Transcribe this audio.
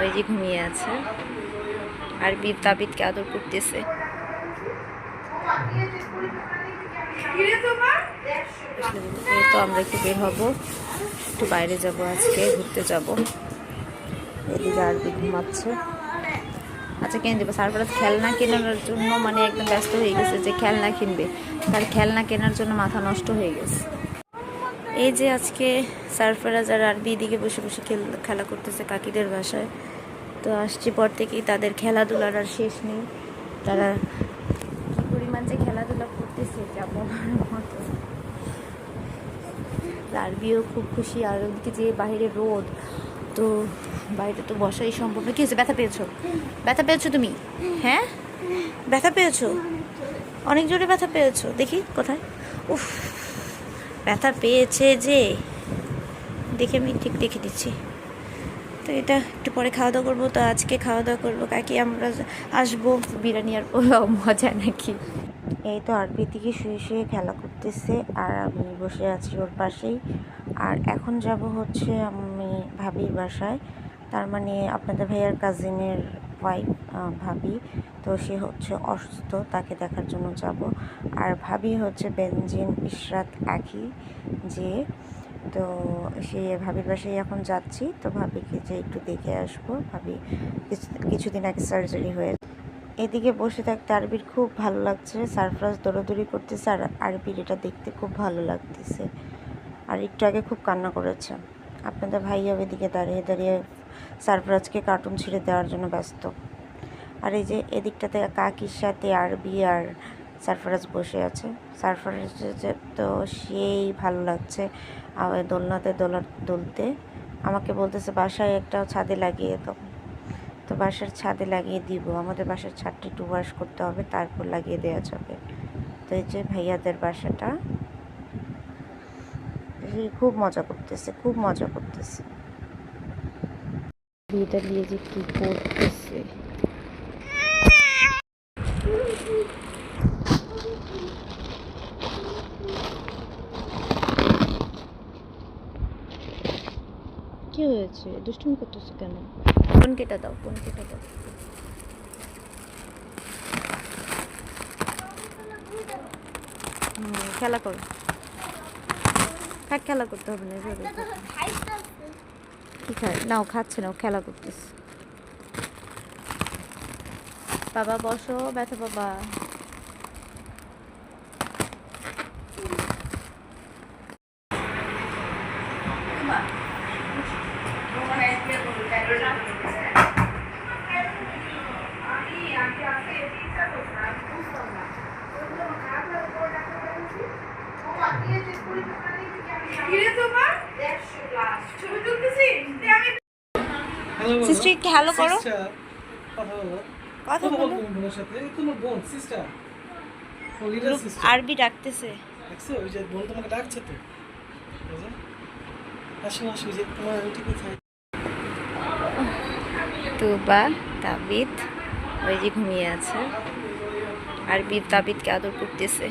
ওই যে ঘুমিয়ে আছে। আর বিদ তাবিদকে আদর করতেছে। তো আমরা একটু বের হব। একটু বাইরে যাব আজকে, ঘুরতে যাব। এদিকে আর আরবি ঘুমাচ্ছে। আচ্ছা কিনে দেবো সারফরাজ খেলনা কেনার জন্য মানে একদম ব্যস্ত হয়ে গেছে যে খেলনা কিনবে। তার খেলনা কেনার জন্য মাথা নষ্ট হয়ে গেছে। এই যে আজকে সারফরাজ আর আরবি দিকে বসে বসে খেল- খেলা করতেছে কাকিদের বাসায়, তো আসছি পর থেকেই তাদের খেলাধুলার আর শেষ নেই। তারা কি পরিমাণ যে খেলাধুলা করতেছে যা মতো। আরবিও খুব খুশি, আর ওদিকে যে বাইরে রোদ, তো বাইরে তো বসাই সম্ভব না। কি হয়েছে? ব্যথা পেয়েছ? ব্যথা পেয়েছ তুমি? হ্যাঁ? ব্যথা পেয়েছ? অনেক জোরে ব্যথা পেয়েছ? দেখি, কোথায়? উফ। ব্যথা পেয়েছে যে, দেখে আমি ঠিক দেখে দিচ্ছি তো এটা একটু পরে খাওয়া দাওয়া করব, তো আজকে খাওয়া দাওয়া করব। কাকি, আমরা আসব বিরিয়ানি আর পোলাও মজা নাকি? এই তো আরবি দিকে শুয়ে শুয়ে খেলা করতেছে, আর আমি বসে আছি ওর পাশেই। আর এখন যাব হচ্ছে আমি ভাবির বাসায়। তার মানে আপনাদের ভাইয়ার কাজিনের ওয়াইফ ভাবি। তো সে হচ্ছে অসুস্থ, তাকে দেখার জন্য যাব। আর ভাবি হচ্ছে বেনজিন ইশরাত আখি যে, তো সে ভাবির বাসায় এখন যাচ্ছি। তো ভাবিকে যে একটু দেখে আসব। ভাবি কিছু- কিছুদিন আগে সার্জারি হয়ে এদিকে বসে থাকতে আরবির খুব ভালো লাগছে। সারফরাজ দৌড়াদৌড়ি করতেছে আর আরবির এটা দেখতে খুব ভালো লাগতেছে। আর একটু আগে খুব কান্না করেছে। আপনাদের ভাইয়া এদিকে দাঁড়িয়ে দাঁড়িয়ে সারফরাজকে কার্টুন ছিঁড়ে দেওয়ার জন্য ব্যস্ত। আর এই যে এদিকটাতে কাকির সাথে আরবি আর সারফরাজ বসে আছে। সারফরাজ তো সেই ভালো লাগছে ওই দোলনাতে দোলা, দুলতে। আমাকে বলতেছে, বাসায় একটা ছাদে লাগিয়ে দাও। তো বাসার ছাদে লাগিয়ে দিব। আমাদের বাসার ছাদটা একটু ওয়াশ করতে হবে, তারপর লাগিয়ে দেওয়া যাবে। তো এই যে ভাইয়াদের বাসাটা খুব মজা করতেছে, খুব মজা করতেছে। বিয়েটা নিয়ে যে কি করতেছে? কি হয়েছে? দুষ্টুমি করতেছে কেন? ফোন কেটে দাও, ফোন কেটে দাও। খেলা করো। খেলা করতে হবে না। কি নাও খাচ্ছে না খেলা করতেছে। বাবা বসো ব্যথা বাবা বলো। হ্যালো করো। কথা বলো। তোমার বোন সিস্টার আরবি ডাকতেছে। দেখছ? ওই যে বোন তোমাকে ডাকছে তো। আসো আসো এই যে তোমার আন্টি কোথায়? তুবা তাবিদ ওই যে ঘুমিয়ে আছে। আর বিদ তাবিদকে আদর করতেছে।